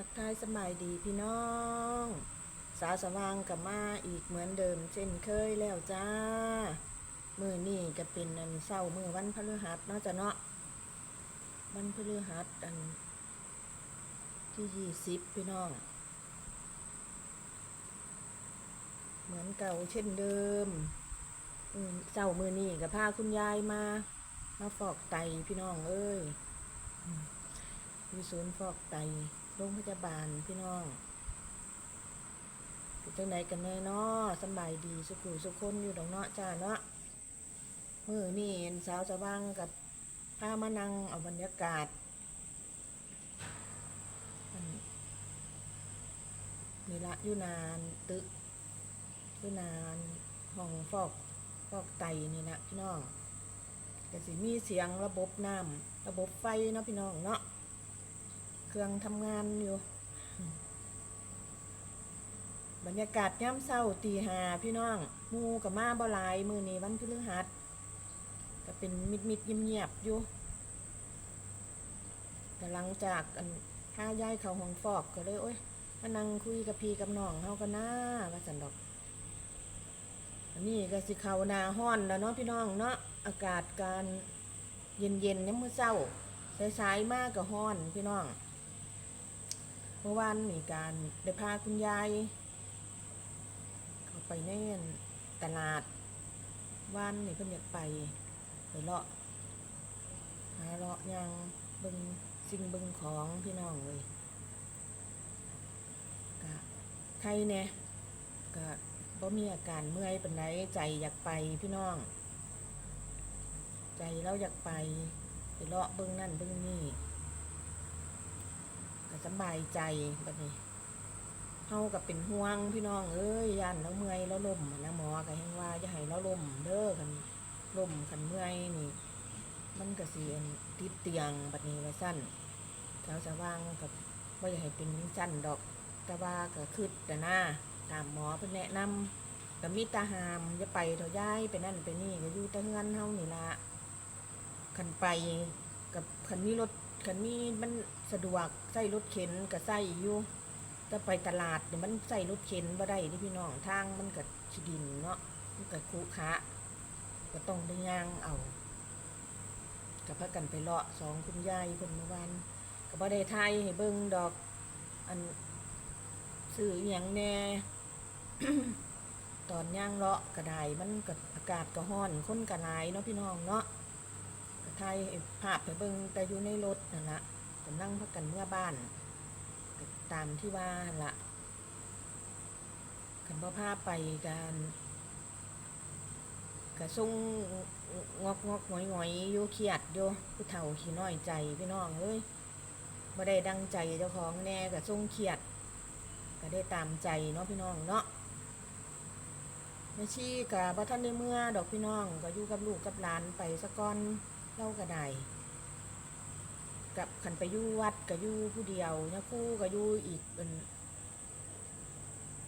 ทักทายสบายดีพี่น้อง สาสว่างกับมาอีกเหมือนเดิม เช่นเคยแล้วจ้ามือนี่ก็เป็นอันเศร้ามือวันพฤหัสเนาะจ้ะเนาะวันพฤหัสอันที่ยี่สิบพี่น้อง เหมือนเก่าเช่นเดิมอืมเศร้ามือนี่กับพาคุณยายมา มาฟอกไตพี่น้องเอ้ยมีศูนย์ฟอกไต โรงพยาบาลพี่น้องเป็นจังไดกันแน่เนาะสบายดีสุขุสุขคนอยู่ดอกเนาะจ้าเนาะมือนี่เห็นสาวสว่างกับพามานั่งเอาบรรยากาศอันนี่ละอยู่นานตึกอยู่นานห้องฟอกฟอกไตนี่นะพี่น้องก็สิมีเสียงระบบน้ำระบบไฟเนาะพี่น้องเนาะ เครื่องทำงานอยู่ บรรยากาศย่ำเศร้าตีหาพี่น้องมูกับมาบ่หลายมือนี้วันพฤหัสก็เป็นมิดมิดๆเงียบๆอยู่แต่หลังจากอันห้าย้ายเขาห้องฟอกก็เลยโอ้ยมานั่งคุยกับพี่กับน้องเฮากันนะว่าสันดอกอันนี้ก็สิเขานาห้อนแล้วเนาะพี่น้องเนาะอากาศการเย็นๆยามมื้อเช้าสายๆมากกับห้อนพี่น้อง มื่อวานมีการได้พาคุณยายเขาไปในตลาดว่านนี่เพิ่นอยากไปไปเลาะหาเลาะยางเบิงสิ่งเบิงของพี่น้องเลยกะใครเนี่ยกะบ่มีอาการเมื่อยเปานใดใจอยากไปพี่น้อง ใจเราอยากไปไปเลาะเบิงนั่นเบิงนี่ สบายใจบัดนี้เฮากับเป็นห่วงพี่น้องเอ้ยย่านแล้วเมื่อยแล้วล่มนะหมอก็แฮงว่าจะให้เราล่มเด้อคันล่มคันเมื่อยนี่ มันก็สิอันติดเตียงบัดนี้ว่าสั้นแถวสว่างกับว่าอยากให้เป็นสั้นดอกแต่ว่าก็คืดแต่หน้าตามหมอเพิ่นแนะนำก็มีตาหามอย่าไปเถอะย้ายไปนั่นไปนี่ก็อยู่แต่เฮือนเฮานี่ละขันไปกับขันมีรถ ขันมีมันสะดวกใส่รถเข็นก็ใส่อยู่แต่ไปตลาดเนี่ยมันใส่รถเข็นบ่ได้ที่พี่น้องทางมันก็ชิดินเนาะมันก็คุขะก็ต้องได้ย่างเอากับพากันไปเลาะสองคุณยายเพิ่นเมื่อวานก็บ่ได้ทยให้เบิ่งดอก อันซื้ออหยังแน่ตอนย่างเลาะก็ได้มันก็อากาศก็ร้อนคนก็หลายเนาะพี่น้องเนาะ ก็ถ่ายภาพไปเบิ่งแต่อยู่ในรถนั่นละกำลังพักกันเมื่อบ้านตามที่ว่าละคันพ่อพาไปกันกระซุ่งงอกงอกหงอยหอยอยู่เครียดอยู่ผู้เฒ่าขี้น้อยใจพี่น้องเอ้ยบ่ได้ดังใจเจ้าของแน่กระซุ่งเครียด ก็ได้ตามใจเนาะพี่น้องเนาะแม่ชี้กับบ่ท่านในเมื่อดอกพี่น้อง ก็อยู่กับลูกกับหลานไปสะก่อน เล่าก็ได้กับขันไปยู่วัดก็อยู่ผู้เดียวเนี่ยคู่ก็อยู่อีกเป็น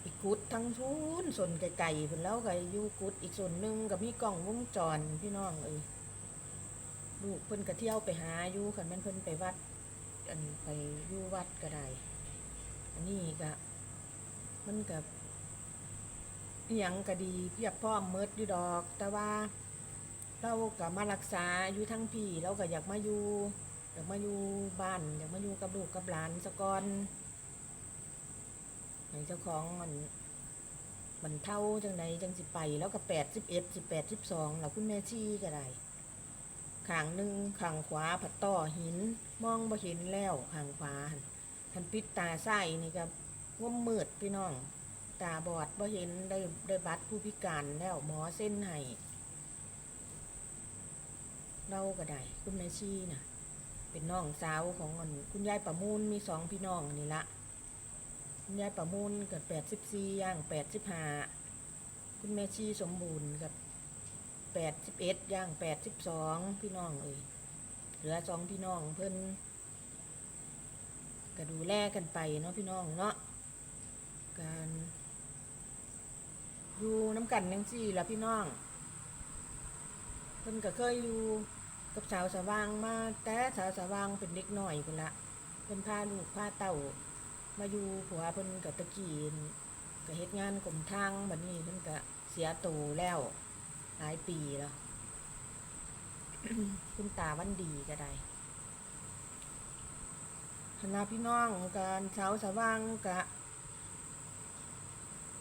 อีกกุดทั้งทุนส่วนไก่ๆเพิ่นแล้วก็อยู่กุดอีกส่วนหนึ่งก็มีกล้องวงจรพี่น้องเอ้ยลูกเพิ่นก็เที่ยวไปหาอยู่ขันแม่นเพิ่นไปวัด อันไปยู่วัดก็ได้อันนี้ก็มันกับอหยังก็ดีเพียบพร้อมเมิดอยู่ดอก แต่ว่า เราก็มารักษาอยู่ทั้งพี่เราก็อยากมาอยู่อยากมาอยู่บ้านอยากมาอยู่กับลูกกับหลานสะก่อนให้เจ้าของมันมันเท่าจังใดจังสิไปแล้วก็แปดสิบเอ็ดสิบแปดสิบสองแล้วคุณแม่ชี้ก็ได้ขางหนึ่งขางขวาผัดต่อหินมองบ่เห็นแล้วขางขวาหันทันปิดตาใส่นี่ก็ง่มมืดพี่น้อง ตาบอดบ่เห็นได้ได้บัตรผู้พิการแล้วหมอเส้นให้ เราก็ได้คุณแม่ชีน่ะ เป็นน้องสาวของอันคุณยายประมูลมีสองพี่น้องนี่ละคุณยายประมูลเกิดแปดสิบสี่ย่างแปดสิบห้าคุณแม่ชีสมบูรณ์กับแปดสิบเอ็ดย่างแปดสิบสองพี่น้องเอ้ยเหลือสองพี่น้องเพิ่นก็ดูแลกันไปเนาะพี่น้องเนาะการอยู่น้ำกันยังสี่ละพี่น้องเพิ่นก็เคยอยู่ กับสาวสว่างมาแต่สาวสว่างเป็นเด็กหน่อยพุ่นละเพิ่นพาลูกพาเต่ามาอยู่ผัวเพิ่นกับตะกี้ก็เฮ็ดงานกรมทางบัดนี้เพิ่นก็เสียตัวแล้ว หลายปีแล้วคุณตาวันดีก็ได้คณะพี่น้องการเช้าสว่างกะ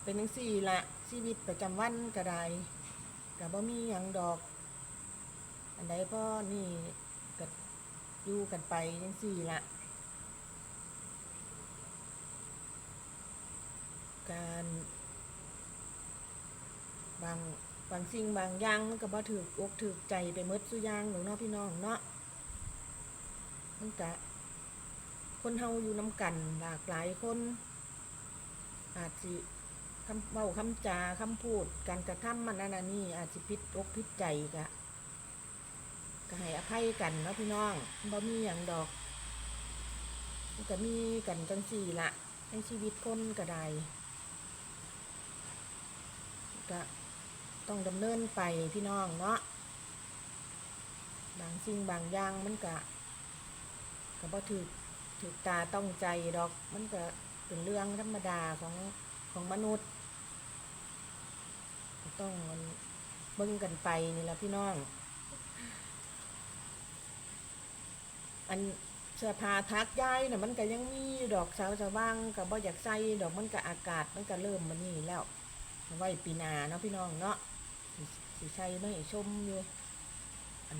เป็นจังซี่ละชีวิตประจำวันก็ได้ก็บ่มีหยังดอก อันใดพ่อนี่ก็อยู่กันไปจังซี่ละการบางบางสิ่งบางอย่างมันก็บ่ถูกอกถูกใจไปหมดซุอย่างหรอกเนาะพี่น้องเนาะมันก็คนเฮาอยู่นํกันหลากหลายคน อาจสิคำเว้าคำจาคำพูดการกระทำมันนั่นนี่อาจสิผิดอกผิดใจกะ ก็ให้อภัยกันเนาะพี่น้องบ่มีอย่างดอกมันก็มีกันจังสี่ละในชีวิตคนก็ได้ก็ต้องดำเนินไปพี่น้องเนาะบางสิ่งบางอย่างมันก็ก็บ่ถือถือตาต้องใจดอกมันก็เป็นเรื่องธรรมดาของของมนุษย์ต้องเบิ่งกันไปนี่แหละพี่น้อง อันเสื้อผ้าทักย้ายน่ะมันก็ยังมีดอกสาวสว่างก็บ่อยากใส่ดอกมันก็อากาศมันก็เริ่มมันนี่แล้วไว้ปีนาเนาะพี่น้องเนาะสิสิใส่ไม่ชมอยู่อัน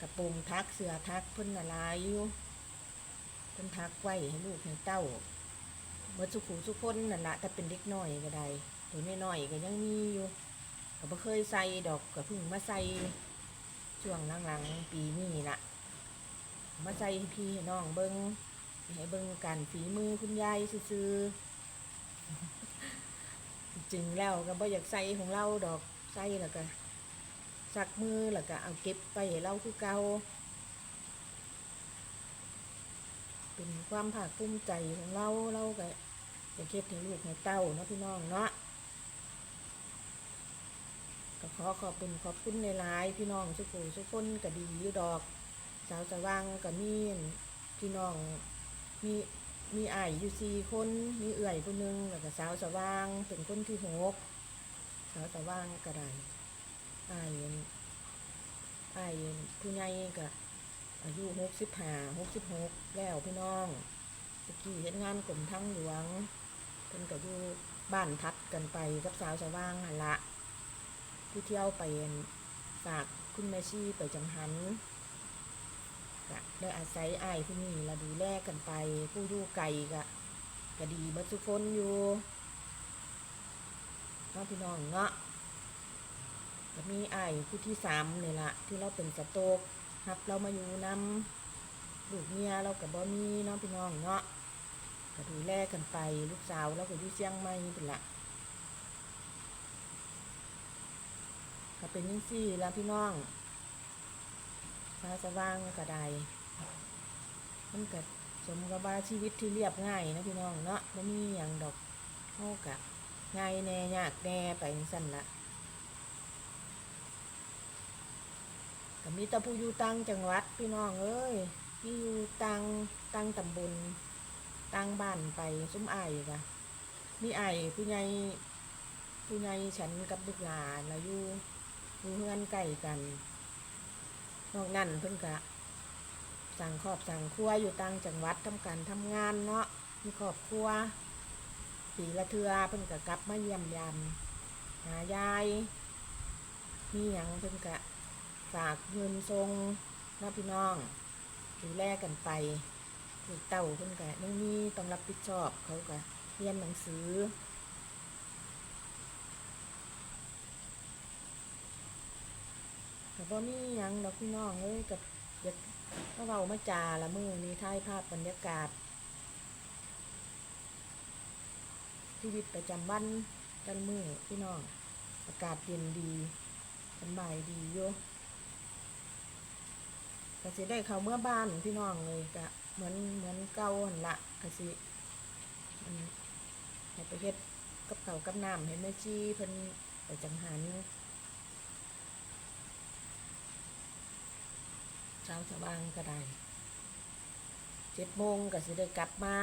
กระโปรงทักเสื้อทักเพิ่นละลายอยู่เพิ่นทักไว้ให้ลูกให้เต้าเมื่อสุขูสุกคนนั่นละถ้าเป็นเด็กน้อยก็ได้ตัวน้อยๆก็ยังมีอยู่ก็บ่เคยใส่ดอกก็เพิ่งมาใส่ช่วงหลังๆปีนี้ล่ะ มาใจให้พี่น้องเบิงให้เบิ้งกันฝีมือคุณยายซื่อจริงแล้วก็บ่อยากใส่ของเราดอกใส่แล้วก็สักมือแล้วก็เอาเก็บไปให้เราคือเก่าเป็นความภาคภูมิใจของเราเราก็จะเก็บให้ลูกให้เต้าเนาะพี่น้องเนาะก็ขอขอบคุณขอบคุณในหลายพี่น้องสุขุสุกคนก็ดีอยู่ดอก สาวสว่างก็มีนพี่น้องมีมีอ้ายอยู่สี่คนมีเอื่อยคนหนึงแล้วก็สาวสว่างเป็นคนที่หกสาวสว่างก็ได้อ้ายอ้ายผู้ใหญ่ก็อายุหกสิบห้าหกสิบหกแล้วพี่น้องตะกี้เฮ็ดงานกรมทางหลวงเพิ่นก็อยู่บ้านทัดกันไปกับสาวสว่างหันละที่เที่ยวไปฝากคุณแม่ชีไปจังหัน ก็ได้อาศัยอ้ายผู้นี้ละดูแลกันไป ผู้อยู่ไกลก็ก็ดีเบัดทุกคนอยู่เนาะพี่น้องเนาะก็มีไอ้ผู้ที่สามนี่ละที่เราเป็นสโตรกรับ เรามาอยู่นำลูกเมียเรากับบ่มีเนาะพี่น้องเนาะก็ดูแลกันไปลูกสาวเราก็อยู่เชียงใหม่เป็นละก็เป็นยังซี่แล้วพี่น้อง ฟ้าสว่างก็ได้มันก็สมกับว่าชีวิตที่เรียบง่ายนะพี่น้องเนาะไม่มีอย่างดอกเท่ากับง่ายแน่ยากแน่ไปสั้นละก็มีต่ผู้อยู่ต่างจังหวัดพี่น้องเอ้ยที่อยู่ต่างต่างตำบลต่างบ้านไปซุ้มไอ้กะมีไอ้ผู้ใหญ่ผู้ใหญ่ฉันกับลูกหลานแล้วอยู่อยู่เฮือนใกล้กัน นอกนั้นเพิ่นกะสั่งครอบสั่งครัวอยู่ต่างจังหวัดทำการทำงานเนาะมีครอบครัวปีละเทือเพิ่นกะกลับมาเยี่ยมยามหายายมีหยังเพิ่นกะฝากเงินทรงเนาพี่น้องดูแลกันไปลูกเต้าเพิ่นกะยังมีต้องรับผิดชอบเขากะเรียนหนังสือ บ่มีหยังดอกพี่น้องเอ้ยกับอยากมาเว้ามาจาละมือนี้ถ่ายภาพบรรยากาศ ชีวิตประจำวันกันมือพี่น้อง อากาศเย็นดีสบายดีอยู่ก็สิได้เข้าเมื่อบ้านพี่น้องเลยก็เหมือนเหมือนเก่าหั่นละก็สิให้ไปเฮ็ดกับเขากับน้ำให้แม่ชีเพิ่นไปจังหัน เช้าสว่างก็ได้เจ็ดโมงก็สิได้กลับมา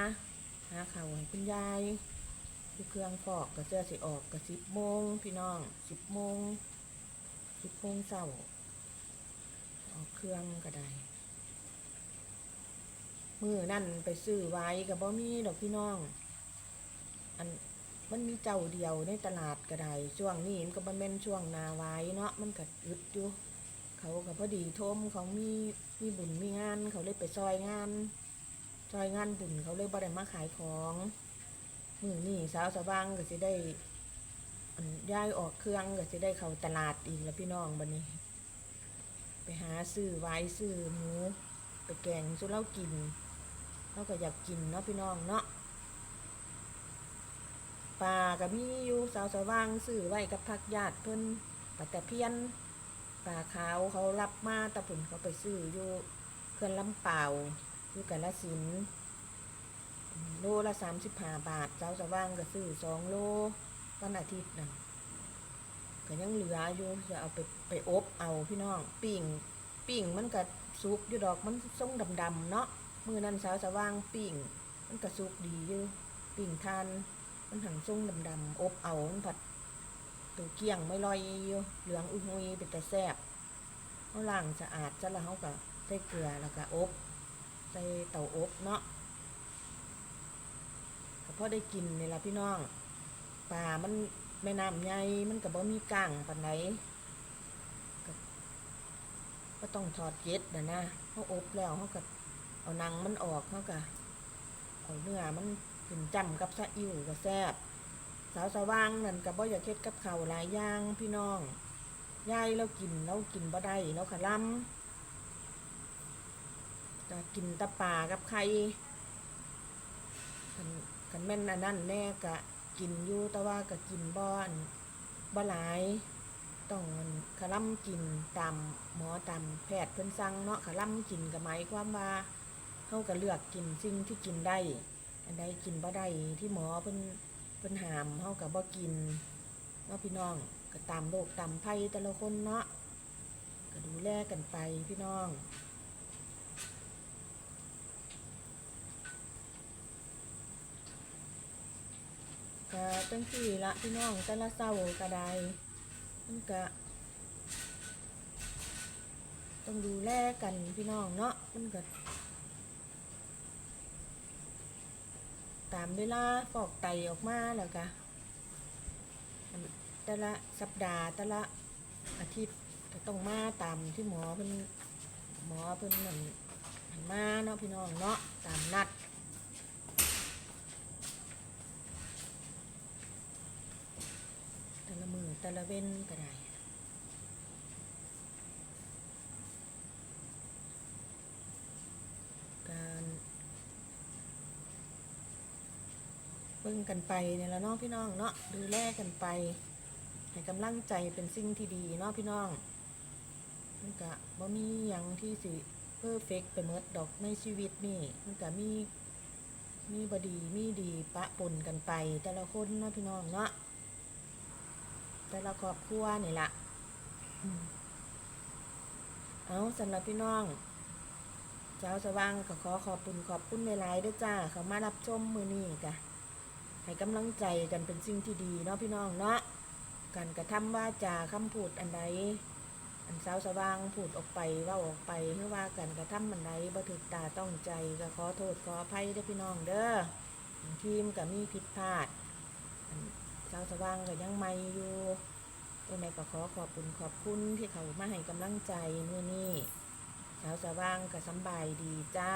หาข่าวให้คุณยายอยู่เครื่องฟอกก็เสื้อสิออกก็สิบโมงพี่น้องสิบโมงสิบโมงเช้าออกเครื่องก็ได้มือนั่นไปซื้อไว้กับบ่มีดอกพี่น้อง อันมันมีเจ้าเดียวในตลาดก็ได้ช่วงนี้มันก็บ่แม่นช่วงนาไว้เนาะมันก็อึดอยู่ เขาก็พอดีทมเขามีมีบุญมีงาน เขาเลยไปซอยงานซอยงานบุญเขาเลยบ่ได้มาขายของมือนี่สาวสว่างก็สิได้ย้ายออกเครื่องก็สิได้เข้าตลาดอีกแล้วพี่น้องบัดนี้ ไปหาซื้อไว้ซื้อหมูไปแกงสุเรากินเราก็อยากกินเนาะพี่น้องเนาะปลาก็มีอยู่สาวสว่างซื้อไว้กับพักญาติเพิ่นปลาแต่เพี้ยน ปลาขาวเขารับมาตะปุ่นเขาไปซื้ออยู่เขื่อนลำเปล่าอยู่กาลสินโลละสามสิบห้าบาทเจ้าสว่างก็ซื้อสองโลวันอาทิตย์นั่นก็ยังเหลืออยู่จะเอาไปไปอบเอาพี่น้องปิ่งปิ่งมันก็สุกอยู่ดอกมันทรงดำๆเนาะมือนั้นสาวสว่างปิ่ง มันก็สุกดีอยู่ปิ่งทานมันหังทรงดำๆอบเอามันผัด ตัวเกี้ยงไม่ลอยอยู่เหลืองอุ้ยเป็นแต่แซ่บเขาล้างสะอาดจะแล้วเขาก็ใส่เกลือแล้วก็อบใส่เตาอบเนาะก็พอได้กินนี่ละพี่น้องปลามันแม่น้ำใหญ่มันก็บ่มีก้างปานไหนก็ต้องถอดเย็ดนะนะเขาอบแล้วเขาก็เอานังมันออกเขาก็เอาเนื้อมันขึ้นจำกับซะอิ่วก็แซ่บ สาวสว่างนั่นกับบ่อยากเฮ็ดกับข้าวหลายอย่างพี่น้องยายเรากินเรากินบ่ได้เราขะลำจะกินตะป่ากับไข่คันคันแม่นอันนั้นแน่กะกินอยู่แต่ว่าก็กินบ่อนบ่หลายต้องขะลำกินตามหมอตามแพทย์เพิ่นสั่งเนาะขะลำกินก็หมายความว่าเฮาก็เลือกกินสิ่งที่กินได้ อันใดกินบ่ได้ที่หมอเพิ่น พิ่นหามเฮากับบ่กินเนาะพี่น้องก็ตามโรคตามภัยแต่ละคนเนาะก็ดูแลกันไปพี่น้องก็จังสี่ละพี่น้องแต่ละเศร้าก็ได้มันก็ต้องดูแลกันพี่น้องเนาะมันก็ ตามเวลาฟอกไตออกมาแล้วก็อันแต่ละสัปดาห์แต่ละอาทิตย์ก็ต้องมาตามที่หมอเพิ่นหมอเพิ่นเหมือนให้มาเนาะพี่น้องเนาะตามนัดแต่ละมือแต่ละเว้นก็ได้ การ เบิ่งกันไปเนี่ยแหล้วเนาะพี่น้องเนาะดูแลกันไปให้กำลังใจเป็นสิ่งที่ดีเนาะพี่น้องมันกะบ่มีหยังที่สิเพอร์เฟกไปหมดดอกในชีวิตนี่มันกะมีมีบดีมีดีปะปนกันไป แต่ละคนเนาะพี่น้องเนาะแต่ละครอบครัวนี่ละเอาสำหรับพี่น้องเจ้าสว่างก็ขอขอบคุณขอบคุณหลายด้วยจ้าเขามารับชมมือนี้กะ ให้กำลังใจกันเป็นสิ่งที่ดีเนาะพี่น้องเนาะการกระทำว่าจาคำพูดอันใดอันสาวสว่างพูดออกไปว่าออกไปเมื่อว่าการกระทำอันใดบ่ถูกตาต้องใจก็ขอโทษขออภัยด้พี่น้องเด้อทีมก็มีผิดพลาดอันสาวสว่างก็ยังไม่อยู่ยังไงก็ขอขอบคุณขอบคุณที่เขามาให้กำลังใจมื้อนี้สาวสว่างก็สบายดีจ้า